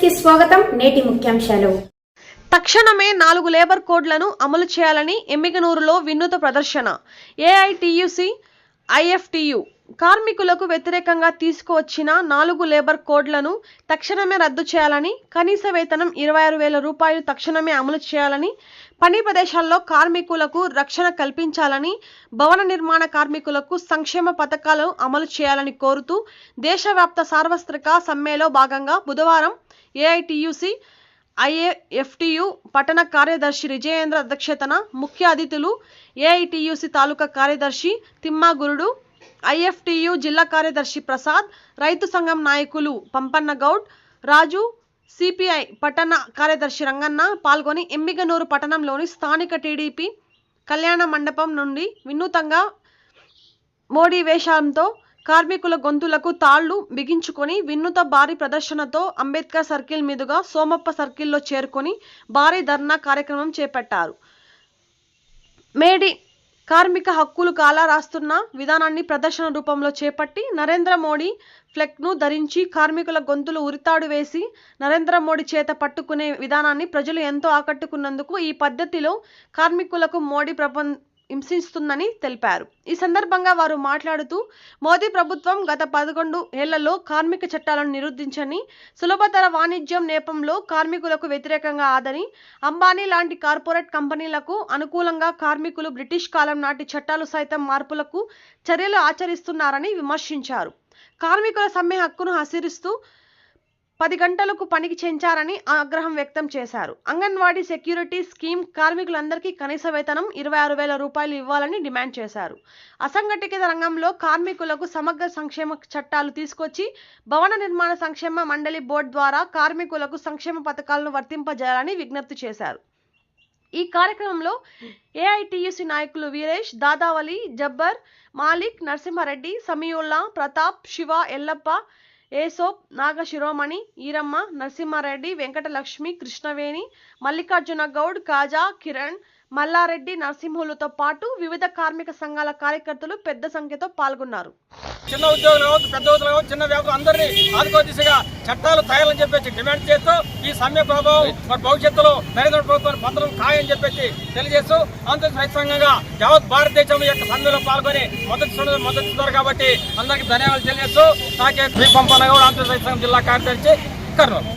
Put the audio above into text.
కి స్వాగతం నేటి ముఖ్యాంశాలు. తక్షణమే నాలుగు లేబర్ కోడ్లను అమలు చేయాలని ఎమ్మిగనూరులో వినూత ప్రదర్శన. ఏఐటియుసి ఐఎఫ్టియు కార్మికులకు వ్యతిరేకంగా తీసుకువచ్చిన నాలుగు లేబర్ కోడ్లను తక్షణమే రద్దు చేయాలని కనీస వేతనం ఇరవై ఆరు వేల రూపాయలు తక్షణమే అమలు చేయాలని పని ప్రదేశాల్లో కార్మికులకు రక్షణ కల్పించాలని భవన నిర్మాణ కార్మికులకు సంక్షేమ పథకాలను అమలు చేయాలని కోరుతూ దేశవ్యాప్త సార్వత్రిక సమ్మెలో భాగంగా బుధవారం ఏఐటియుసి ఐఏఎఫ్టియు పట్టణ కార్యదర్శి విజయేంద్ర అధ్యక్షతన ముఖ్య అతిథులు ఏఐటియుసి తాలూకా కార్యదర్శి తిమ్మాగురుడు ఐఎఫ్టియు జిల్లా కార్యదర్శి ప్రసాద్ రైతు సంఘం నాయకులు పంపన్న గౌడ్ రాజు సిపిఐ పట్టణ కార్యదర్శి రంగన్న పాల్గొని ఎమ్మిగనూరు పట్టణంలోని స్థానిక టీడీపీ కళ్యాణ మండపం నుండి వినూతంగా మోడీ వేషంతో కార్మికుల గొంతులకు తాళ్ళు బిగించుకొని వినూత భారీ ప్రదర్శనతో అంబేద్కర్ సర్కిల్ మీదుగా సోమప్ప సర్కిల్లో చేరుకొని భారీ ధర్నా కార్యక్రమం చేపట్టారు. మేడి కార్మిక హక్కులు కాలా రాస్తున్న విధానాన్ని ప్రదర్శన రూపంలో చేపట్టి నరేంద్ర మోడీ ఫ్లెక్ను ధరించి కార్మికుల గొంతులు ఉరితాడు వేసి నరేంద్ర మోడీ చేత పట్టుకునే విధానాన్ని ప్రజలు ఎంతో ఆకట్టుకున్నందుకు ఈ పద్ధతిలో కార్మికులకు మోడీ ప్రపం హింసిస్తుందని తెలిపారు. ఈ సందర్భంగా వారు మాట్లాడుతూ మోదీ ప్రభుత్వం గత పదకొండు ఏళ్ళలో కార్మిక చట్టాలను నిరుద్ధించని సులభతర వాణిజ్యం నేపంలో కార్మికులకు వ్యతిరేకంగా ఆదని అంబానీ లాంటి కార్పొరేట్ కంపెనీలకు అనుకూలంగా కార్మికులు బ్రిటిష్ కాలం నాటి చట్టాలు సైతం మార్పులకు చర్యలు ఆచరిస్తున్నారని విమర్శించారు. కార్మికుల సమ్మె హక్కును హసిరిస్తూ పది గంటలకు పనికి చెంచారని ఆగ్రహం వ్యక్తం చేశారు. అంగన్వాడీ సెక్యూరిటీ స్కీమ్ కార్మికులందరికీ కనీస వేతనం ఇరవై ఆరు వేల రూపాయలు ఇవ్వాలని డిమాండ్ చేశారు. అసంఘటిత రంగంలో కార్మికులకు సమగ్ర సంక్షేమ చట్టాలు తీసుకొచ్చి భవన నిర్మాణ సంక్షేమ మండలి బోర్డు ద్వారా కార్మికులకు సంక్షేమ పథకాలను వర్తింపజేయాలని విజ్ఞప్తి చేశారు. ఈ కార్యక్రమంలో ఏఐటియుసి నాయకులు వీరేష్ దాదావలి జబ్బర్ మాలిక్ నరసింహారెడ్డి సమీయుల్లా ప్రతాప్ శివ ఎల్లప్ప ఏసోప్ నాగ శిరోమణి ఈరమ్మ నరసింహారెడ్డి వెంకటలక్ష్మి కృష్ణవేణి మల్లికార్జున గౌడ్ కాజా కిరణ్ మల్లారెడ్డి నరసింహులతో పాటు వివిధ కార్మిక సంఘాల కార్యకర్తలు పెద్ద సంఖ్యతో పాల్గొన్నారు. చిన్న ఉద్యోగులు కావచ్చు పెద్ద ఉద్యోగులు కావచ్చు చిన్న వ్యాపారం అందరినీ ఆదుకో దిశగా చట్టాలు తయారని చెప్పేసి డిమాండ్ చేస్తూ ఈ సమ్మె ప్రభావం మరి భవిష్యత్తులో నరేంద్ర ప్రభుత్వాన్ని పత్రం ఖాయం చెప్పేసి తెలియజేస్తూ ఆంధ్రప్రదేశ్ రైతు సంఘంగా యావత్ భారతదేశం యొక్క సమ్మెలో పాల్గొని మొదటి మద్దతు ఇస్తున్నారు కాబట్టి అందరికీ ధన్యవాదాలు తెలియజేస్తూ నాకే శ్రీ పంపన కూడా ఆంధ్రప్రదేశ్ రైతు సంఘం జిల్లా కార్యదర్శి కర్నూలు.